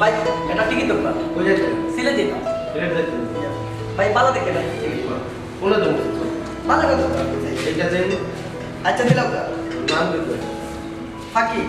ভাই এটা টিকিট কই যাইতে সিলে যেতাম রেড যাইতে ভাই ভালো দেখে না টিকিট কোনে দেবো? ভালো কথা এটা দেন আচ্ছা দিলাম। না নাম দিতে ফাঁকি।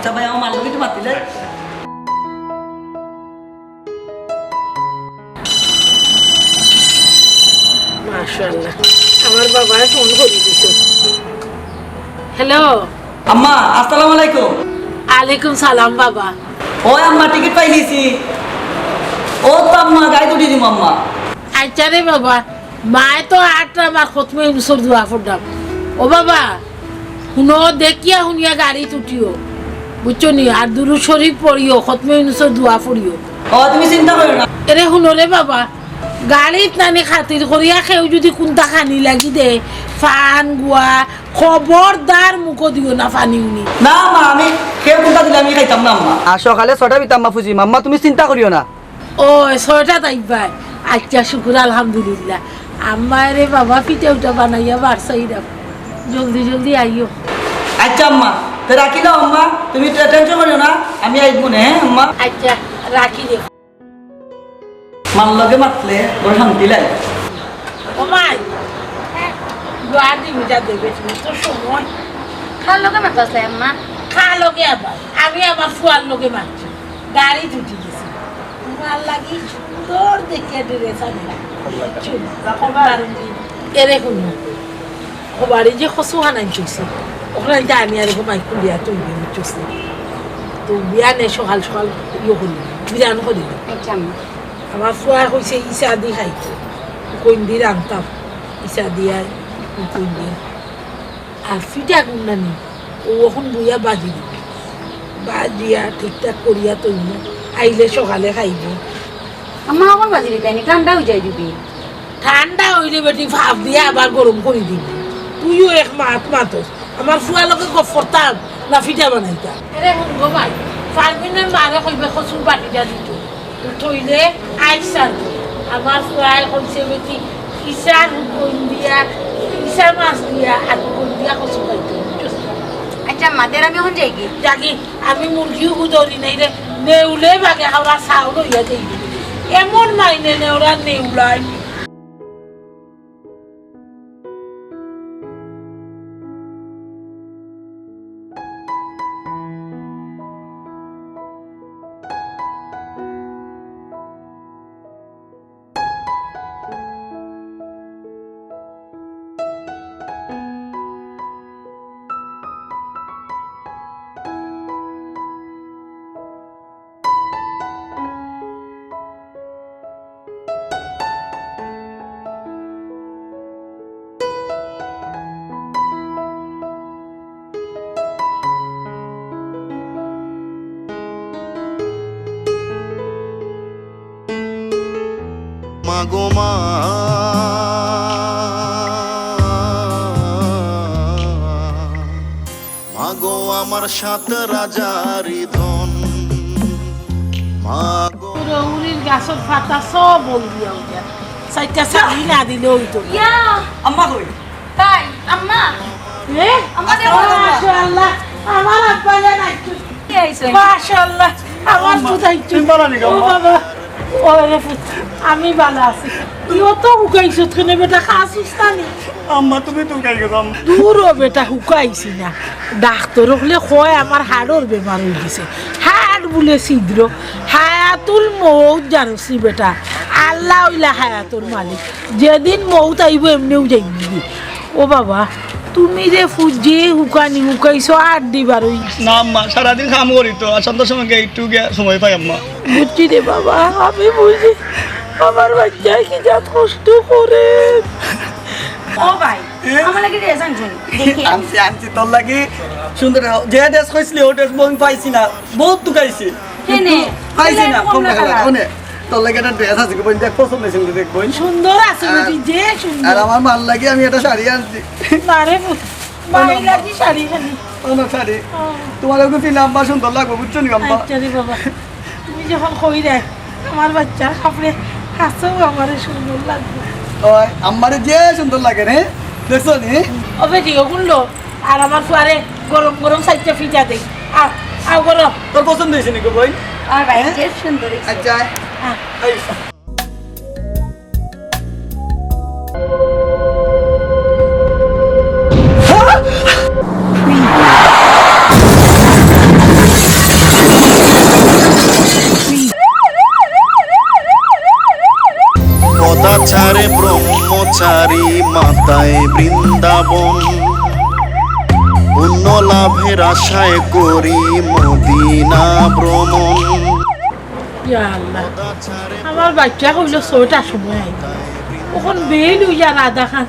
আচ্ছা ভাই আমার মাল্য কিছু মাতিলে মাশাআল্লাহ। আমার বাবায় ফোন করে দিছ। হ্যালো? আম্মা আসসালামু আলাইকুম। আলাইকুম সালাম বাবা। ও আম্মা টিকিট পাই ও তো আম্মা গাড়ি তুটি দিম আম্মা। আচ্ছা রে বাবা মায় তো আটটা আমার খতমে উনসর দোয়া ফোটাম ও বাবা শুনো দেখিয়া শুনিয়া গাড়ি তুটিও। বুঝছ নি? আর দুরু শরীফ পড়িও খতমে উনসর দোয়া ফড়িও ও তুমি চিন্তা করো না। এরে শুনো রে বাবা গাড়ীত নানি খাতির করিয়া সেও যদি কোনটা খানি লাগি দে ফান গুয়া খবরদার মুখ দিও না ফানি উনি। না মা আমি কেউ কোনটা দিলে আমি খাইতাম না আম্মা আর সকালে ছটা বিতাম মা ফুজি। মাম্মা তুমি চিন্তা করিও না। ও ছয়টা তাইবাই। আচ্ছা শুকুর আলহামদুলিল্লাহ। আমার বাবা পিঠে উঠা বানাইয়া বাড়ছাই দাম জলদি জলদি আইও আচ্ছা আম্মা। তো রাখি দাও আম্মা। তুমি টেনশন করিও না। আমি আইব না হ্যাঁ আম্মা? আচ্ছা রাখি দে মার লগে মাতলে বড় শান্তি লাগে। ও মাই দোয়া দিবি যা দেবে তুমি তো সময়। খার লগে মাতো আছে আম্মা? খা লগে আবার? আমি আমার ফুয়ার লগে মারছি। গাড়ি গেছি। তোমার লাগি সুন্দর দেখে ড্রেস আমি এরে শুনো সবারই যে খসু হানাই চলছে ওখানে আমি আর বিয়ে তো বিয়া নে সকাল সকাল ইয়ে করলি বিরান করি আম্মা আমার ফুয়া হয়েছে ইসা দি ইসা দিয়া কইন দিয়া আর ফিটা কুন্ডানি ও এখন বইয়া বাজি দিবি বাজিয়া ঠিকঠাক করিয়া তৈল আইলে সকালে খাইব আম্মা আমার বাজি দিতে ঠান্ডা হয়ে যায় দিবি ঠান্ডা হইলে বেটি ভাব দিয়া আবার গরম করে দিবি তুইও এক মাত মাতস আমার ফুয়া লোকে গফরতাম না ফিটা বানাইতা এরে শুন গো ভাই ফার্মিনের মারে কইবে কচুর বাটিটা দিত থইলে আইসার আমার ফুয়াই কইছে বেটি ইসার কইন দিয়া ইসা মাছ দিয়া আর কইন দিয়া কচু খাইতো আচ্ছা মাদের আমি এখন যাই কি? জাগি আমি মুরগিও গুদরি নাই রে নেউলে বাগে হাওড়া চাউল হইয়া দেই এমন মাইনে নেওরা নেউলাই। মাগো মা। মাগো আমার সাত রাজারি ধন। মাগো রৌরির গাছের পাতা সব বল দিয়া উঠা। না দিলে ইয়া। আম্মা কই? তাই আম্মা। এ? আমাদের মাশাআল্লাহ। আমার আব্বা জান আইতো কি আইছে? মাশাআল্লাহ। আমার বুঝাইছো ও বাবা ও রে পুত আমি ভালো আছি। ইও তো হুকাইছো তুমি বেটা খাসুস নানি আম্মা তুমি তো গেলাম দূর বেটা হুকাইছি না। ডাক্তার হলে কয় আমার হাড়র বেমার হয়ে গেছে। হাড় বলে ছিদ্র হায়াতুল মৌত জানোসি বেটা। আল্লাহ হইলা হায়াতুর মালিক। যেদিন মৌত আইব এমনিও যাইবি ও বাবা তুমি যে ফুজি হুকানি হুকাইছো আর দিবার ওই না আম্মা সারাদিন কাম করি তো আর সন্ধ্যার সময় একটু সময় পাই আম্মা। বুঝছি রে বাবা আমি বুঝি। আমার বাচ্চায় কি যা কষ্ট করে। ও ভাই আমার লাগে ড্রেস আনছুন দেখি। আনছি আনছি তোর লাগি সুন্দর যে ড্রেস কইছিলি ও ড্রেস আমি পাইছি না বহুত দুকাইছি কেনে? পাইছি না তোর লাগে একটা ড্রেস আছে বোন দেখ পছন্দ হয়েছে দেখ বোন সুন্দর আছে যে আর আমার মাল লাগে আমি একটা শাড়ি আনছি। তোমার ওকে ফিলে আম্মা সুন্দর লাগবে বুঝছ নি আম্মা আচ্ছা বাবা তুমি যখন কই রে আমার বাচ্চার খাপড়ে হাসেও আমার সুন্দর লাগবে। যে সুন্দর লাগে রে দেখছ নি? ও বেটি ওগুলো আর আমার ফুয়ারে গরম গরম সাইডটা ফিটা দে। আও আও গরম তোর পছন্দ হয়েছে নাকি বই? আর ভাই যে সুন্দর আচ্ছা হ্যাঁ। মাতায় বৃন্দাবন। পুণ্য লাভের আশায় করি মদিনা ভ্রমণ। আমার বাচ্চা কইল ছয়টার সময় ওখন বেল উইয়া রাধা খান।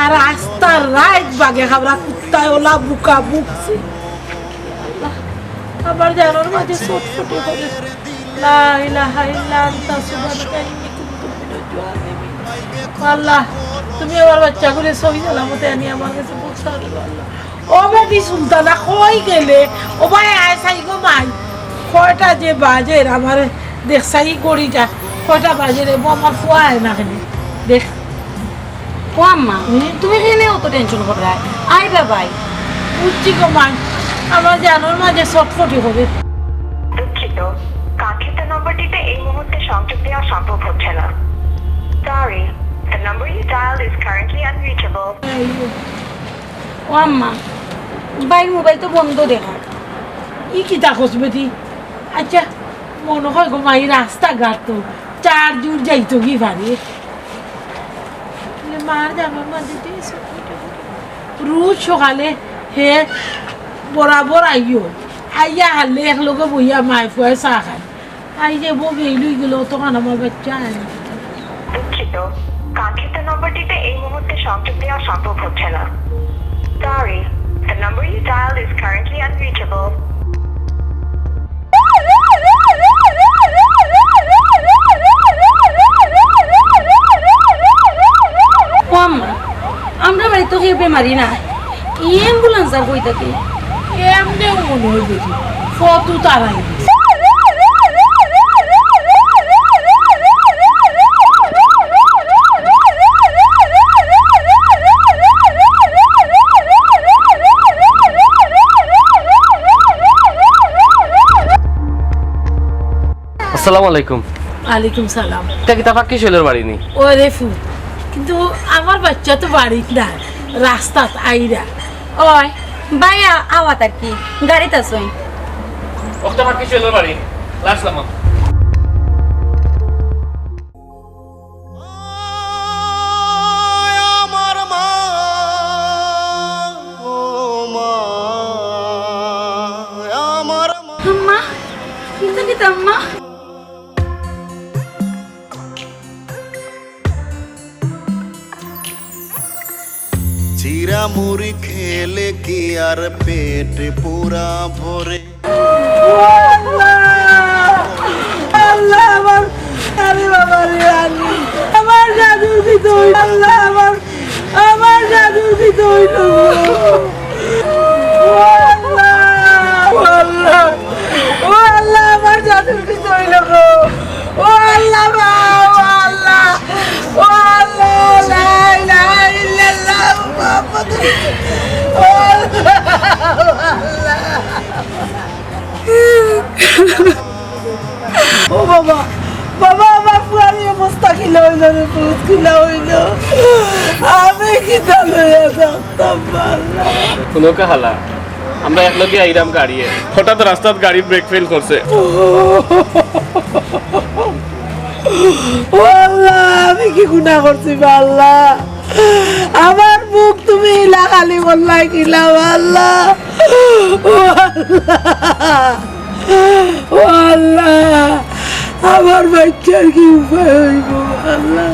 আর রাস্তার রাত বাগে খাবরা কুত্তায় ওলা বুকা বুকছে। আবার জানোর মাঝে করে। লা ইলাহা ইল্লা আনতা সুবহানাকা ইন্নী কুনতু মিনাজ জালিমিন আল্লাহ তুমি আমার বাচ্চা করে সহি সালামতে আনি আমার কাছে আল্লাহ ও বেটি সুলতানা কই গেলে? ও ভাই আয় সাই গো মাই কয়টা যে বাজে আমার দেখছাই গড়িটা কয়টা বাজে রে আমার ফুয়া হয় না খালি দেখ। ও আম্মা তুমি কেনে অত টেনশন ভাই। বুঝছি গো মাই আমার জানোর মাঝে ছটফটি হবে। দুঃখিত। কাঙ্ক্ষিত নম্বরটিতে এই মুহূর্তে সংযোগ দেওয়া সম্ভব হচ্ছে না। Sorry the number you dial is currently unreachable ও আম্মা ভাই মোবাইল তো বন্ধ দেখা। ই কি তাকস বেটি? আচ্ছা মনে হয় গো মাই রাস্তাঘাট তো চার দূর যাইতো কি পারে মার জানোর মাঝে। রোজ সকালে হে বরাবর আইও আইয়া হারলে এক লোকে বইয়া মায় ফুয়ায় চা খায়। আই যে বউ বেইলুই গেল তখন আমার বাচ্চা দুঃখিত। কাঙ্ক্ষিত নম্বরটিতে এই মুহূর্তে সংযোগ দেওয়া সম্ভব হচ্ছে না। Sorry the number you dial is currently unreachable আমরা বাড়ি তো কেউ বেমারি না। ই অ্যাম্বুলেন্স আর কই থাকে? এমনিও মনে হয় তারাই আসসালামু আলাইকুম। আলাইকুম সালাম। তা কি তাফা কি শৈলের বাড়ি নি? ওরে ফু কিন্তু আমার বাচ্চা তো বাড়িত না রাস্তাত আইরা। ওই ভাইয়া আওয়াত আর কি গাড়িতে আসুন ওটা কি শৈলের বাড়ি লাস্ট আমার চিরা মুড়ি খেলে কি আর পেট পুরা ভরে? আল্লাহ, আমার আরে বাবা রে আমার জাদু দিত আমার আমার জাদুর দিত হইল। হইল আমি কিতা লইয়া থাকতাম পারলাম কোনো কাহালা আমরা একলগে আইরাম গাড়িয়ে হঠাৎ রাস্তাত গাড়ি ব্রেক ফেল করছে। আমি কি গুনাহ করছি বা আল্লাহ? আমার মুখ তুমি লাগালি বললাই কিলাম আল্লাহ? আল্লাহ। আমার বাচ্চার কি উপায় হইব? আল্লাহ।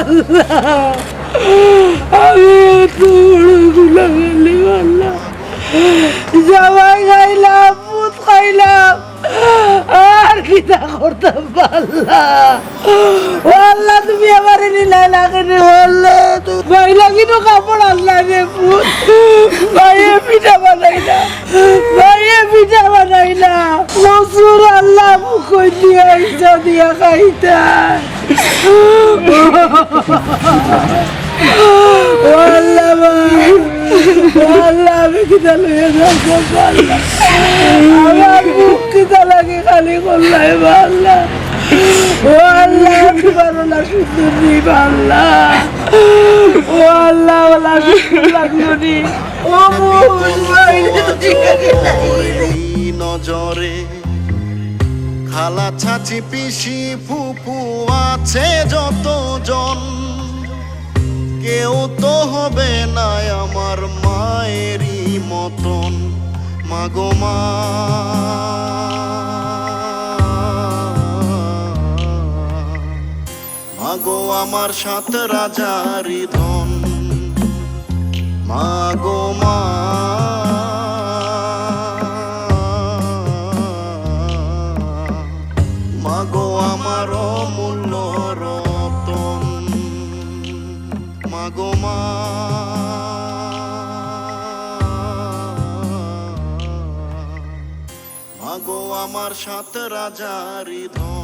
আল্লাহ। আমি আল্লাহ। জামাই খাইলাম পুত খাইলাম, আর কি তা করতাম পাল্লা ও আল্লাহ, তুমি আমার নিলাই লাগে রে বললে ভাই লাগিনো কাপড় আল্লাহ রে ভাইয়ে পিঠা বানাই না। ভাইয়ে পিঠা বানাই না। মসুর আল্লাহ মুখ দিয়া ইচ্ছা দিয়া খাইতা আল্লাহ, ভাই। আল্লাহ, আমি কিতা লইয়া যাব আল্লাহ। আমার মুখ কিতা লাগে খালি করলাই আল্লাহ। নজরে খালা ছাচি পিসি ফুপু আছে যত জন কেউ তো হবে না আমার মায়েরই মতন। মাগো মা। মাগো আমার সাত রাজারি ধন। মা মাগো আমার অমূল্য রতন। মা মাগো আমার সাত রাজারি ধন।